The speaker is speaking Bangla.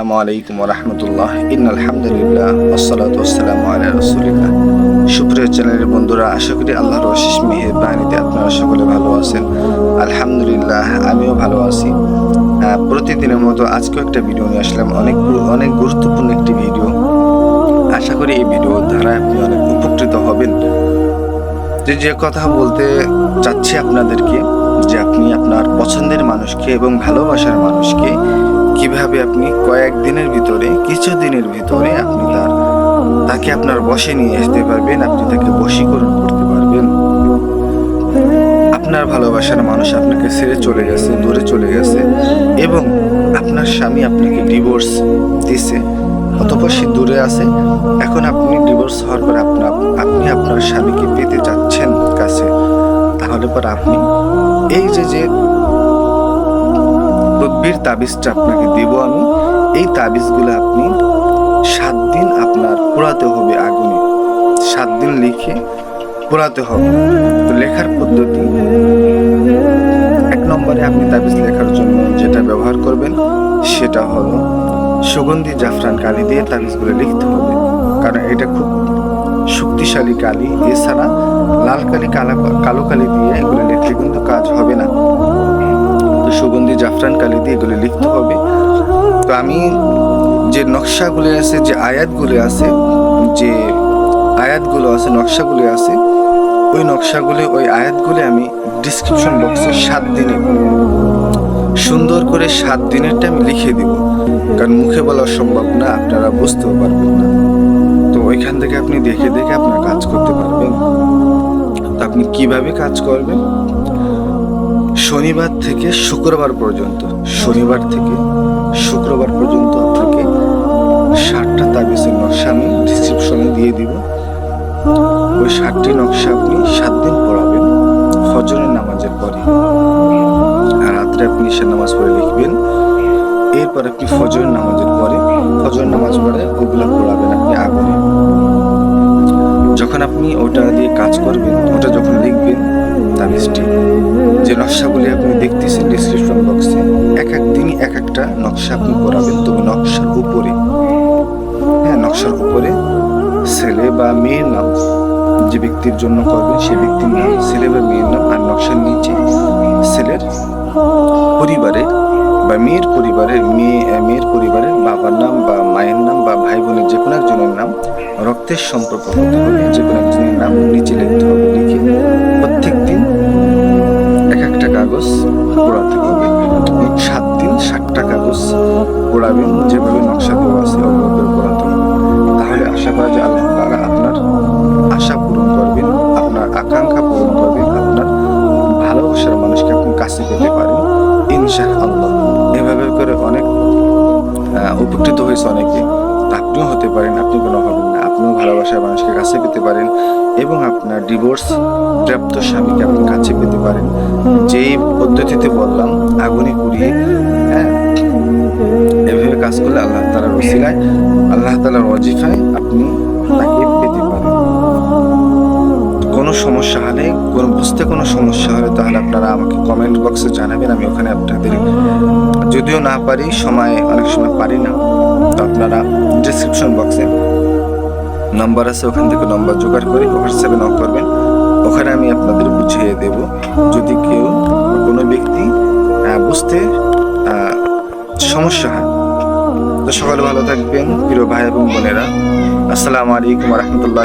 আসসালামু আলাইকুম সুপ্রিয় চ্যানেলের বন্ধুরা, আশা করি আল্লাহর মেহেরবানিতে আপনারা সকলে ভালো আছেন। আলহামদুলিল্লাহ, আমিও ভালো আছি। প্রতিদিনের মতো একটা ভিডিও নিয়ে আসলাম। অনেক অনেক গুরুত্বপূর্ণ একটি ভিডিও আশা করি এই ভিডিওর দ্বারা আপনি অনেক উপকৃত হবেন। যে যে কথা বলতে চাচ্ছি আপনাদেরকে, যে আপনি আপনার পছন্দের মানুষকে এবং ভালোবাসার মানুষকে কীভাবে আপনি কয়েকদিনের ভিতরে, কিছু দিনের ভিতরে আপনি তার, তাকে আপনার বসে নিয়ে আসতে পারবেন, আপনি তাকে বশীকরণ করতে পারবেন। আপনার ভালোবাসার মানুষ আপনাকে ছেড়ে চলে গেছে, দূরে চলে গেছে এবং আপনার স্বামী আপনাকে ডিভোর্স দিছে, অথবা সে দূরে আছে। এখন আপনি ডিভোর্স হওয়ার পর আপনার আপনি আপনার স্বামীকে পেতে চাচ্ছেন কাছে, তাহলে পর আপনি এই যে যে তদ্বির তাবিজটা আপনাকে দেব আমি। এই তাবিজগুলো আপনি সাত দিন আপনার পোড়াতে হবে আগুনে। সাত দিন লিখে পোড়াতে হবে। তো লেখার পদ্ধতি, এক নম্বরে আপনি তাবিজ লেখার জন্য যেটা ব্যবহার করবেন সেটা হলো সুগন্ধি জাফরান কালি দিয়ে তাবিজগুলো লিখতে হবে। কারণ এটা খুব শক্তিশালী কালি। এছাড়া লাল কালি, কালা, কালো কালি দিয়ে এগুলো লিখলে কিন্তু জাফরান কালি দিয়ে এগুলো লিখতে হবে। তো আমি যে নকশাগুলো আছে, যে আয়াতগুলো আছে, যে আয়াতগুলো আছে, নকশাগুলো আছে, ওই নকশাগুলো, ওই আয়াতগুলো আমি ডিসক্রিপশন বক্সে সাত দিনে সুন্দর করে সাত দিনেরটা আমি লিখে দিব। কারণ মুখে বলা সম্ভব না, আপনারা বুঝতেও পারবেন না। তো ওইখান থেকে আপনি দেখে দেখে আপনার কাজ করতে পারবেন। তো আপনি কীভাবে কাজ করবেন? শনিবার থেকে শুক্রবার পর্যন্ত, শনিবার থেকে শুক্রবার পর্যন্ত আপনাকে ষাটটা তাবিজের নকশা আমি ডিসক্রিপশনে দিয়ে দিব। ওই ষাটটি নকশা আপনি সাত দিন পড়াবেন, ফজরের নামাজের পরে। আর রাত্রে আপনি ঈশার নামাজ পড়ে লিখবেন। এরপর আপনি ফজরের নামাজের পরে ফজর নামাজ পড়ে ওগুলো পড়াবেন আপনি আগুনে। যখন আপনি ওটা দিয়ে কাজ করবেন, ওটা যখন লিখবেন তাবিজটি যে নকশাগুলি আপনি দেখতেছেন ডিসক্রিপশন বক্সে এক এক দিনই এক একটা নকশা আপনি করাবেন। তবে নকশার উপরে হ্যাঁ নকশার উপরে ছেলে বা মেয়ের নাম যে ব্যক্তির জন্য করবেন, সে ব্যক্তির নাম ছেলে বা মেয়ের নাম আর নকশার নিচে ছেলের পরিবারে বা মেয়ের পরিবারের মেয়ে মেয়ের পরিবারের বাবার নাম বা মায়ের নাম বা ভাই বোনের যে কোনো একজনের নাম রক্তের সম্পর্ক হতে হবে। যে কোনো একজনের নাম নিচে লিখতে হবে, লিখে প্রত্যেক দিন একটা কাগজ পোড়াতে হবে। সাত দিন ষাটটা কাগজ পোড়াবেন যেভাবে নকশা দেওয়া আছে তাহলে আশা করা যায় আল্লাহ তাআলা আপনার আশা পূরণ করবেন, আপনার আকাঙ্ক্ষা পূরণ করবেন, আপনার ভালোবাসার মানুষকে আপনি কাছে পেতে পারেন ইনশা এভাবে করে অনেক উপকৃত হয়েছে অনেকে। আপনিও হতে পারেন আপনি কোনো হবেন না। আপনিও ভালোবাসার মানুষকে কাছে পেতে পারেন এবং আপনার ডিভোর্স প্রাপ্ত স্বামীকে আপনি কাছে পেতে পারেন। যেই পদ্ধতিতে বললাম, আগুনে পুড়িয়ে হ্যাঁ এভাবে কাজ করলে আল্লাহ তালার ওসিলায়, আল্লাহ তালার ওয়াজিফায় আপনি তাকে পেতে পারেন। কোনো সমস্যা হলে, কোনো বুঝতে কোনো সমস্যা হলে তাহলে আপনারা আমাকে কমেন্ট বক্সে জানাবেন, আমি ওখানে আপনাদের যদিও না পারি, সময় অনেক সময় পারি না, তো আপনারা ডিসক্রিপশন বক্সে নাম্বার আছে, ওখান থেকে নাম্বার জোগাড় করে হোয়াটসঅ্যাপে নক করবেন। ওখানে আমি আপনাদের বুঝিয়ে দেব, যদি কেউ কোনো ব্যক্তি বুঝতে সমস্যা হয়। তো সকালে ভালো থাকবেন, প্রিয় ভাই এবং বোনেরা। আসসালামু আলাইকুম রহমতুল্লাহ